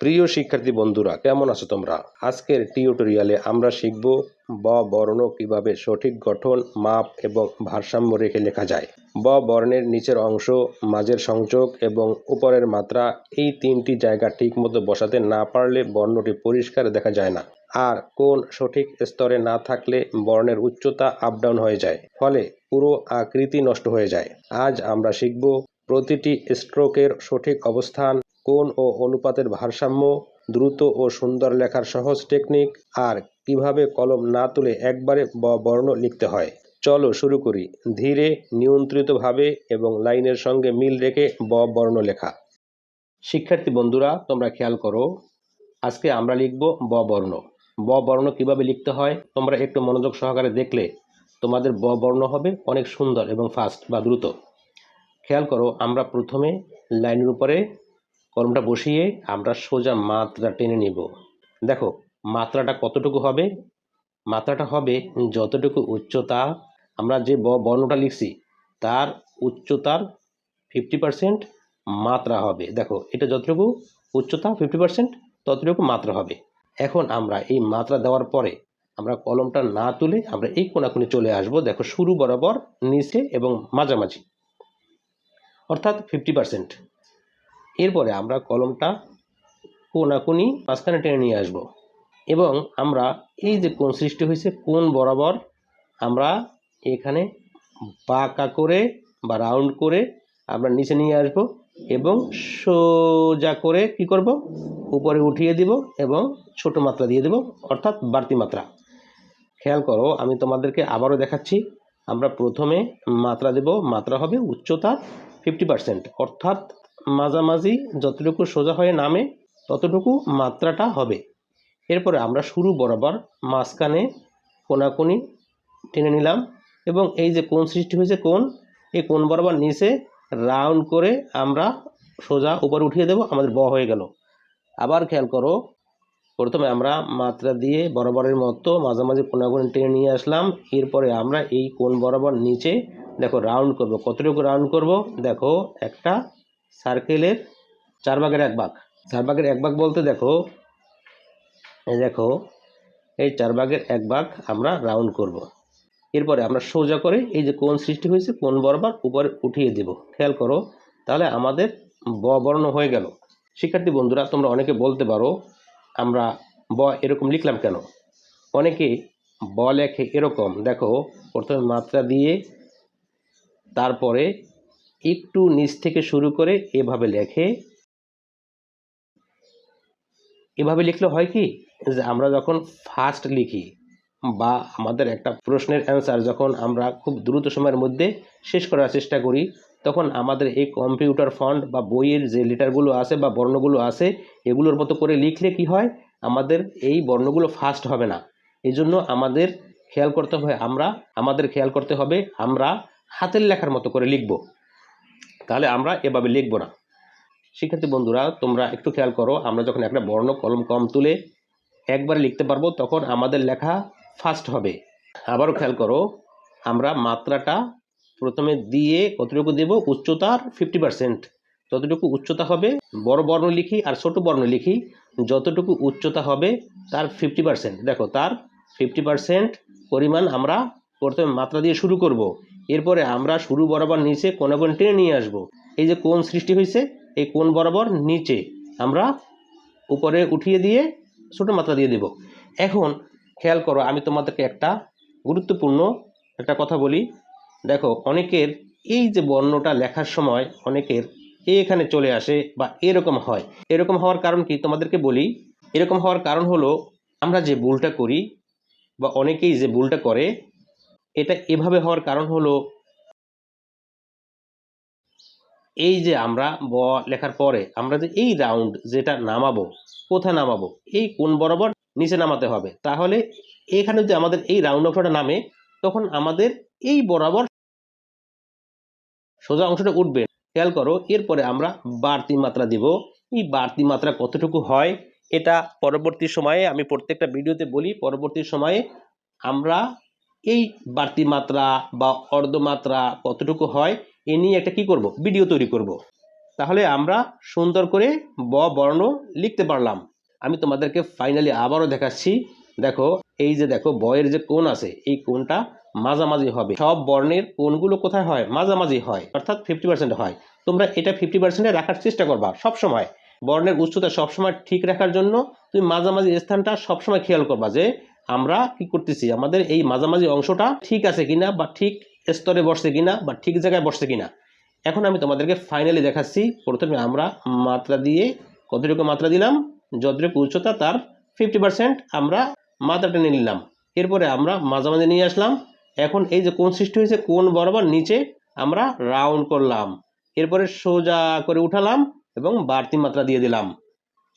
প্রিয় শিক্ষার্থী বন্ধুরা, কেমন আছো তোমরা? আজকের টিউটোরিয়ালে আমরা শিখব ব, বর্ণ কীভাবে সঠিক গঠন, মাপ এবং ভারসাম্য রেখে লেখা যায়। ব, বর্ণের নিচের অংশ, মাঝের সংযোগ এবং উপরের মাত্রা এই তিনটি জায়গা ঠিকমতো বসাতে না পারলে বর্ণটি পরিষ্কার দেখা যায় না। আর কোন সঠিক স্তরে না থাকলে বর্ণের উচ্চতা আপ ডাউন হয়ে যায়, ফলে পুরো আকৃতি নষ্ট হয়ে যায়। আজ আমরা শিখব প্রতিটি স্ট্রোকের সঠিক অবস্থান কোণ ও অনুপাতের ভারসাম্য, দ্রুত ও সুন্দর লেখার সহজ টেকনিক, আর কীভাবে কলম না তুলে একবারে ব বর্ণ লিখতে হয়। চলো শুরু করি। ধীরে, নিয়ন্ত্রিতভাবে এবং লাইনের সঙ্গে মিল রেখে ব বর্ণ লেখা। শিক্ষার্থী বন্ধুরা, তোমরা খেয়াল করো, আজকে আমরা লিখব ব বর্ণ। ব বর্ণ কীভাবে লিখতে হয়, তোমরা একটু মনোযোগ সহকারে দেখলে তোমাদের ব বর্ণ হবে অনেক সুন্দর এবং ফাস্ট বা দ্রুত। খেয়াল করো, আমরা প্রথমে লাইনের উপরে কলমটা বসিয়ে আমরা সোজা মাত্রা টেনে নিব। দেখো, মাত্রাটা কতটুকু হবে? মাত্রাটা হবে যতটুকু উচ্চতা। আমরা যে বর্ণটা লিখছি, তার উচ্চতার ফিফটি পার্সেন্ট মাত্রা হবে। দেখো, এটা যতটুকু উচ্চতা ফিফটি পার্সেন্ট ততটুকু মাত্রা হবে। এখন আমরা এই মাত্রা দেওয়ার পরে আমরা কলমটা না তুলে আমরা এই কোনাকুনি চলে আসব, দেখো, শুরু বরাবর, নিচে এবং মাঝামাঝি। অর্থাৎ ফিফটি পার্সেন্ট এরপরে আমরা কলমটা কোনাকুনি মাঝখানে টেনে নিয়ে আসব। এবং আমরা এই যে কোন সৃষ্টি হয়েছে কোন বরাবর আমরা এখানে বাঁকা করে বা রাউন্ড করে আমরা নিচে নিয়ে আসব এবং সোজা করে কি করব? উপরে উঠিয়ে দিব এবং ছোট মাত্রা দিয়ে দেব, অর্থাৎ বাড়তি মাত্রা। খেয়াল করো, আমি তোমাদেরকে আবারও দেখাচ্ছি, আমরা প্রথমে মাত্রা দেব, মাত্রা হবে উচ্চতা ফিফটি পার্সেন্ট অর্থাৎ মাঝামাঝি যতটুকু সোজা হয়ে নামে, ততটুকু মাত্রাটা হবে। এরপরে আমরা শুরু বরাবর মাঝখানে কোনাকুনি টেনে নিলাম এবং এই যে কোন সৃষ্টি হয়েছে কোন এই কোন বরাবর নিচে রাউন্ড করে আমরা সোজা উপরে উঠিয়ে দেব, আমাদের ব হয়ে গেল। আবার খেয়াল করো, প্রথমে আমরা মাত্রা দিয়ে বরাবরের মতো মাঝামাঝি কোনাকুনি টেনে নিয়ে আসলাম। এরপরে আমরা এই কোন বরাবর নিচে, দেখো, রাউন্ড করব। কতটুকু রাউন্ড করব? দেখো, একটা সার্কেলের চার ভাগের এক ভাগ। চার ভাগের এক ভাগ বলতে দেখো, এই দেখো, এই চার ভাগের এক ভাগ আমরা রাউন্ড করব। এরপরে আমরা সোজা করে এই যে কোন সৃষ্টি হয়েছে কোন বরাবর উপরে উঠিয়ে দেব। খেয়াল করো, তাহলে আমাদের ব বর্ণ হয়ে গেল। শিক্ষার্থী বন্ধুরা, তোমরা অনেকে বলতে পারো, আমরা ব এরকম লিখলাম কেন? অনেকে ব লেখে এরকম, দেখো, প্রথমে মাত্রা দিয়ে, তারপরে একটু নিচ থেকে শুরু করে এভাবে লেখে। এভাবে লিখলে হয় কি? যে আমরা যখন ফার্স্ট লিখি বা আমাদের একটা প্রশ্নের অ্যান্সার যখন আমরা খুব দ্রুত সময়ের মধ্যে শেষ করার চেষ্টা করি, তখন আমাদের এই কম্পিউটার ফন্ট বা বইয়ের যে লেটারগুলো আছে বা বর্ণগুলো আছে, এগুলোর মতো করে লিখলে কি হয়? আমাদের এই বর্ণগুলো ফাস্ট হবে না। এই জন্য আমাদের খেয়াল করতে হবে আমরা, আমাদের খেয়াল করতে হবে আমরা হাতের লেখার মতো করে লিখব। তাহলে আমরা এভাবে লিখব না। শিক্ষার্থী বন্ধুরা, তোমরা একটু খেয়াল করো, আমরা যখন একটা বর্ণ কলম কম তুলে একবারে লিখতে পারব, তখন আমাদের লেখা ফাস্ট হবে। আবারও খেয়াল করো, আমরা মাত্রাটা প্রথমে দিয়ে কতটুকু দেব? উচ্চতার ফিফটি পার্সেন্ট যতটুকু উচ্চতা হবে, বড় বর্ণ লিখি আর ছোট বর্ণ লিখি, যতটুকু উচ্চতা হবে তার ফিফটি পার্সেন্ট দেখো, তার ফিফটি পার্সেন্ট পরিমাণ আমরা প্রথমে মাত্রা দিয়ে শুরু করব। এরপরে আমরা শুরু বরাবর নিচে কোন কোন টেনে নিয়ে আসব। এই যে কোন সৃষ্টি হয়েছে, এই কোন বরাবর নিচে আমরা উপরে উঠিয়ে দিয়ে ছোটো মাত্রা দিয়ে দেব। এখন খেয়াল করো, আমি তোমাদেরকে একটা গুরুত্বপূর্ণ একটা কথা বলি। দেখো, অনেকের এই যে বর্ণটা লেখার সময় অনেকের এখানে চলে আসে বা এরকম হয়। এরকম হওয়ার কারণ কি তোমাদেরকে বলি? এরকম হওয়ার কারণ হলো, আমরা যে ভুলটা করি বা অনেকেই যে ভুলটা করে এটা এভাবে হওয়ার কারণ হলো, এই যে আমরা ব লেখার পরে আমরা যে এই রাউন্ড যেটা নামাবো, কোথায় নামাবো, এই কোন বরাবর নিচে নামাতে হবে। তাহলে এখানে যদি আমাদের এই রাউন্ড অংশটা নামে, তখন আমাদের এই বরাবর সোজা অংশটা উঠবে। খেয়াল করো, এরপরে আমরা বাড়তি মাত্রা দিব। এই বাড়তি মাত্রা কতটুকু হয়, এটা পরবর্তী সময়ে আমি প্রত্যেকটা ভিডিওতে বলি, পরবর্তী সময়ে আমরা এই বাড়তি মাত্রা বা অর্ধমাত্রা কতটুকু হয়, এ নিয়ে একটা কি করব? ভিডিও তৈরি করব। তাহলে আমরা সুন্দর করে ব, বর্ণ লিখতে পারলাম। আমি তোমাদেরকে ফাইনালি আবারও দেখাচ্ছি। দেখো, এই যে দেখো, বয়ের যে কোণ আছে, এই কোণটা মাঝামাঝি হবে। সব বর্ণের কোণগুলো কোথায় হয়? মাঝামাঝি হয়, অর্থাৎ ফিফটি পার্সেন্ট হয়। তোমরা এটা ফিফটি পার্সেন্টে রাখার চেষ্টা করবা সব সময় বর্ণের উচ্চতা সবসময় ঠিক রাখার জন্য তুমি মাঝামাঝি স্থানটা সবসময় খেয়াল করবা যে আমরা কি করতেছি? আমাদের এই মাঝামাঝি অংশটা ঠিক আছে কিনা বা ঠিক স্তরে বসছে কিনা বা ঠিক জায়গায় বসছে কিনা? এখন আমি তোমাদেরকে ফাইনালি দেখাচ্ছি। প্রথমে আমরা মাত্রা দিয়ে কতটুকু মাত্রা দিলাম? যতটুকু উচ্চতা তার ফিফটি পার্সেন্ট আমরা মাত্রাটা নিয়ে নিলাম। এরপরে আমরা মাঝামাঝি নিয়ে আসলাম। এখন এই যে কোন সৃষ্টি হয়েছে কোন বরাবর নিচে আমরা রাউন্ড করলাম। এরপরে সোজা করে উঠালাম এবং বাড়তি মাত্রা দিয়ে দিলাম।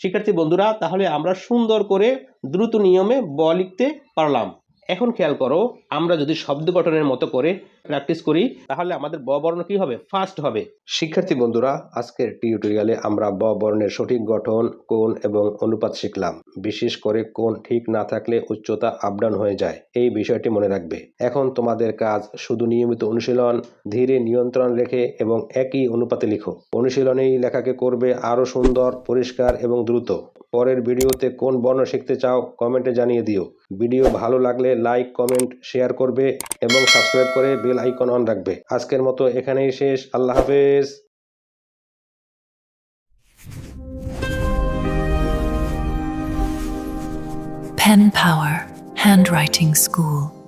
শিক্ষার্থী বন্ধুরা, তাহলে আমরা সুন্দর করে দ্রুত নিয়মে ব লিখতে পারলাম। এখন খেয়াল করো, আমরা যদি শব্দ গঠনের মতো করে প্র্যাকটিস করি, তাহলে আমাদের ব বর্ণ কি হবে? ফাস্ট হবে। শিক্ষার্থী বন্ধুরা, আজকের টিউটোরিয়ালে আমরা ব বর্ণের সঠিক গঠন, কোণ এবং অনুপাত শিখলাম। বিশেষ করে কোণ ঠিক না থাকলে উচ্চতা আপডাউন হয়ে যায়। এই বিষয়টি মনে রাখবে। এখন তোমাদের কাজ শুধু নিয়মিত অনুশীলন, ধীরে নিয়ন্ত্রণ রেখে এবং একই অনুপাতে লিখো। অনুশীলনেই লেখাকে করবে আরও সুন্দর, পরিষ্কার এবং দ্রুত। পরের ভিডিওতে কোন বর্ণ শিখতে চাও, কমেন্টে জানিয়ে দিও। ভিডিও ভালো লাগলে লাইক, কমেন্ট, শেয়ার করবে এবং সাবস্ক্রাইব করে বেল আইকন অন রাখবে। আজকের মতো এখানেই শেষ। আল্লাহ হাফেজ। Pen Power Handwriting School.